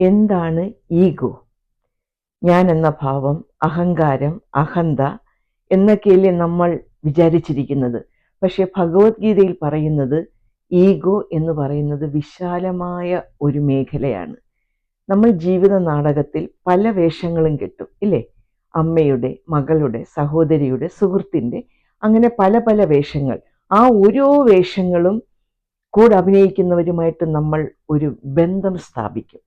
എന്താണ് ഈഗോ? ഞാൻ എന്ന ഭാവം അഹങ്കാരം അഹന്ത എന്നൊക്കെയല്ലേ നമ്മൾ വിചാരിച്ചിരിക്കുന്നത്. പക്ഷേ ഭഗവത്ഗീതയിൽ പറയുന്നത് ഈഗോ എന്ന് പറയുന്നത് വിശാലമായ ഒരു മേഖലയാണ്. നമ്മൾ ജീവിത നാടകത്തിൽ പല വേഷങ്ങളും കിട്ടും ഇല്ലേ? അമ്മയുടെ മകളുടെ സഹോദരിയുടെ സുഹൃത്തിന്റെ അങ്ങനെ പല പല വേഷങ്ങൾ. ആ ഓരോ വേഷങ്ങളും കൂടെ അഭിനയിക്കുന്നവരുമായിട്ട് നമ്മൾ ഒരു ബന്ധം സ്ഥാപിക്കും.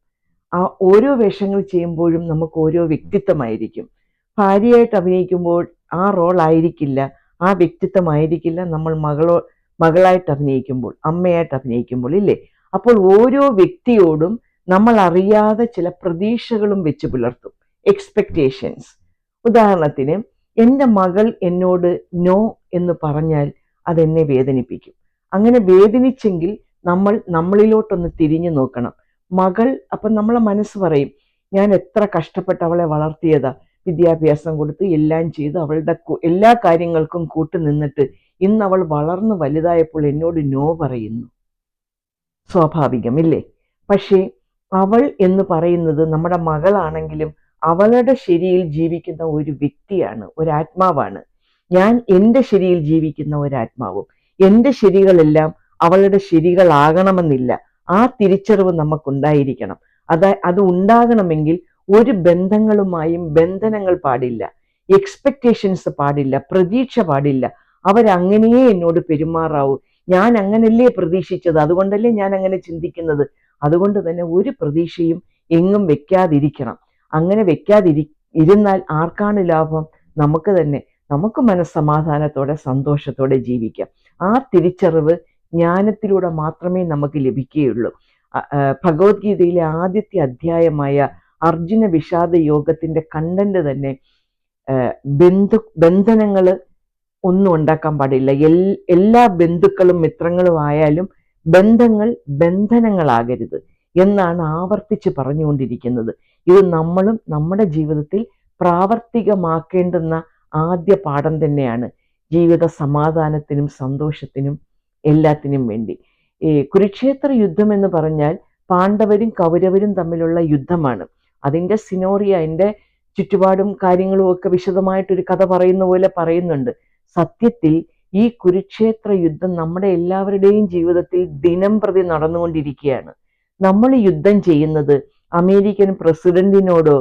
ആ ഓരോ വേഷങ്ങൾ ചെയ്യുമ്പോഴും നമുക്ക് ഓരോ വ്യക്തിത്വമായിരിക്കും. ഭാര്യയായിട്ട് അഭിനയിക്കുമ്പോൾ ആ റോൾ ആയിരിക്കില്ല. ആ വ്യക്തിത്വമായിരിക്കില്ല നമ്മൾ മകളോ മകളായിട്ട് അഭിനയിക്കുമ്പോൾ അമ്മയായിട്ട് അഭിനയിക്കുമ്പോൾ ഇല്ലേ? അപ്പോൾ ഓരോ വ്യക്തിയോടും നമ്മൾ അറിയാതെ ചില പ്രതീക്ഷകളും വെച്ച് പുലർത്തും. എക്സ്പെക്റ്റേഷൻസ് ഉദാഹരണത്തിന് എന്റെ മകൾ എന്നോട് നോ എന്ന് പറഞ്ഞാൽ അതെന്നെ വേദനിപ്പിക്കും. അങ്ങനെ വേദനിച്ചെങ്കിൽ നമ്മൾ നമ്മളിലോട്ടൊന്ന് തിരിഞ്ഞു നോക്കണം. മകൾ അപ്പം നമ്മളെ മനസ്സ് പറയും ഞാൻ എത്ര കഷ്ടപ്പെട്ട് അവളെ വളർത്തിയതാ. വിദ്യാഭ്യാസം കൊടുത്ത് എല്ലാം ചെയ്ത് അവളുടെ എല്ലാ കാര്യങ്ങൾക്കും കൂട്ടു നിന്നിട്ട് ഇന്ന് അവൾ വളർന്നു വലുതായപ്പോൾ എന്നോട് നോ പറയുന്നു. സ്വാഭാവികമില്ലേ പക്ഷേ അവൾ എന്ന് പറയുന്നത് നമ്മുടെ മകളാണെങ്കിലും അവളുടെ ശരിയിൽ ജീവിക്കുന്ന ഒരു വ്യക്തിയാണ് ഒരു ആത്മാവാണ്. ഞാൻ എന്റെ ശരിയിൽ ജീവിക്കുന്ന ഒരു ആത്മാവും. എന്റെ ശരികളെല്ലാം അവളുടെ ശരികളാകണമെന്നില്ല. ആ തിരിച്ചറിവ് നമുക്കുണ്ടായിരിക്കണം. അത് അത് ഉണ്ടാകണമെങ്കിൽ ഒരു ബന്ധങ്ങളുമായും ബന്ധനങ്ങൾ പാടില്ല. എക്സ്പെക്റ്റേഷൻസ് പാടില്ല പ്രതീക്ഷ പാടില്ല. അവരങ്ങനെയേ എന്നോട് പെരുമാറാവൂ. ഞാൻ അങ്ങനല്ലേ പ്രതീക്ഷിച്ചത്? അതുകൊണ്ടല്ലേ ഞാൻ അങ്ങനെ ചിന്തിക്കുന്നത്? അതുകൊണ്ട് തന്നെ ഒരു പ്രതീക്ഷയും എങ്ങും വെക്കാതിരിക്കണം. അങ്ങനെ വെക്കാതിരി ഇരുന്നാൽ ആർക്കാണ് ലാഭം? നമുക്ക് തന്നെ. നമുക്ക് മനസ്സമാധാനത്തോടെ സന്തോഷത്തോടെ ജീവിക്കാം. ആ തിരിച്ചറിവ് ജ്ഞാനത്തിലൂടെ മാത്രമേ നമുക്ക് ലഭിക്കുകയുള്ളൂ. ഭഗവത്ഗീതയിലെ ആദ്യത്തെ അധ്യായമായ അർജുന വിഷാദ യോഗത്തിന്റെ കണ്ടന്റ് തന്നെ ബന്ധു ബന്ധനങ്ങൾ ഒന്നും ഉണ്ടാക്കാൻ പാടില്ല. എല്ലാ ബന്ധുക്കളും മിത്രങ്ങളും ആയാലും ബന്ധങ്ങൾ ബന്ധനങ്ങളാകരുത് എന്നാണ് ആവർത്തിച്ച് പറഞ്ഞുകൊണ്ടിരിക്കുന്നത്. ഇത് നമ്മളും നമ്മുടെ ജീവിതത്തിൽ പ്രാവർത്തികമാക്കേണ്ടുന്ന ആദ്യ പാഠം തന്നെയാണ്. ജീവിത സമാധാനത്തിനും സന്തോഷത്തിനും എല്ലാത്തിനും വേണ്ടി. ഈ കുരുക്ഷേത്ര യുദ്ധം എന്ന് പറഞ്ഞാൽ പാണ്ഡവരും കൗരവരും തമ്മിലുള്ള യുദ്ധമാണ്. അതിന്റെ സിനോറിയ അതിന്റെ ചുറ്റുപാടും കാര്യങ്ങളും ഒക്കെ വിശദമായിട്ടൊരു കഥ പറയുന്ന പോലെ പറയുന്നുണ്ട്. സത്യത്തിൽ ഈ കുരുക്ഷേത്ര യുദ്ധം നമ്മുടെ എല്ലാവരുടെയും ജീവിതത്തിൽ ദിനം പ്രതി നടന്നുകൊണ്ടിരിക്കുകയാണ്. നമ്മൾ യുദ്ധം ചെയ്യുന്നത് അമേരിക്കൻ പ്രസിഡന്റിനോടോ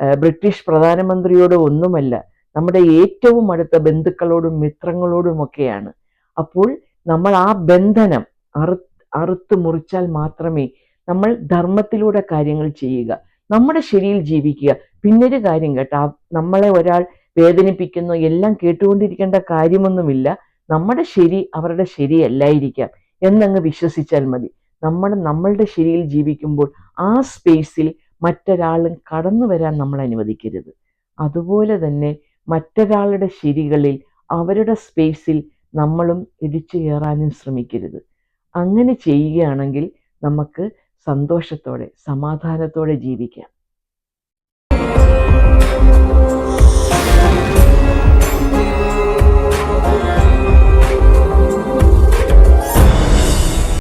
ബ്രിട്ടീഷ് പ്രധാനമന്ത്രിയോടോ ഒന്നുമല്ല. നമ്മുടെ ഏറ്റവും അടുത്ത ബന്ധുക്കളോടും മിത്രങ്ങളോടുമൊക്കെയാണ്. അപ്പോൾ നമ്മൾ ആ ബന്ധനം അറു അറുത്ത് മുറിച്ചാൽ മാത്രമേ നമ്മൾ ധർമ്മത്തിലൂടെ കാര്യങ്ങൾ ചെയ്യുക. നമ്മുടെ ശരിയിൽ ജീവിക്കുക. പിന്നൊരു കാര്യം കേട്ടോ നമ്മളെ ഒരാൾ വേദനിപ്പിക്കുന്നു എല്ലാം കേട്ടുകൊണ്ടിരിക്കേണ്ട കാര്യമൊന്നുമില്ല. നമ്മുടെ ശരി അവരുടെ ശരിയല്ലായിരിക്കാം എന്നങ്ങ് വിശ്വസിച്ചാൽ മതി. നമ്മൾ നമ്മളുടെ ശരിയിൽ ജീവിക്കുമ്പോൾ ആ സ്പേസിൽ മറ്റൊരാളും കടന്നു വരാൻ നമ്മൾ അനുവദിക്കരുത്. അതുപോലെ തന്നെ മറ്റൊരാളുടെ ശരികളിൽ അവരുടെ സ്പേസിൽ നമ്മളും ഇടിച്ചു കയറാനും ശ്രമിക്കരുത്. അങ്ങനെ ചെയ്യുകയാണെങ്കിൽ നമുക്ക് സന്തോഷത്തോടെ സമാധാനത്തോടെ ജീവിക്കാം.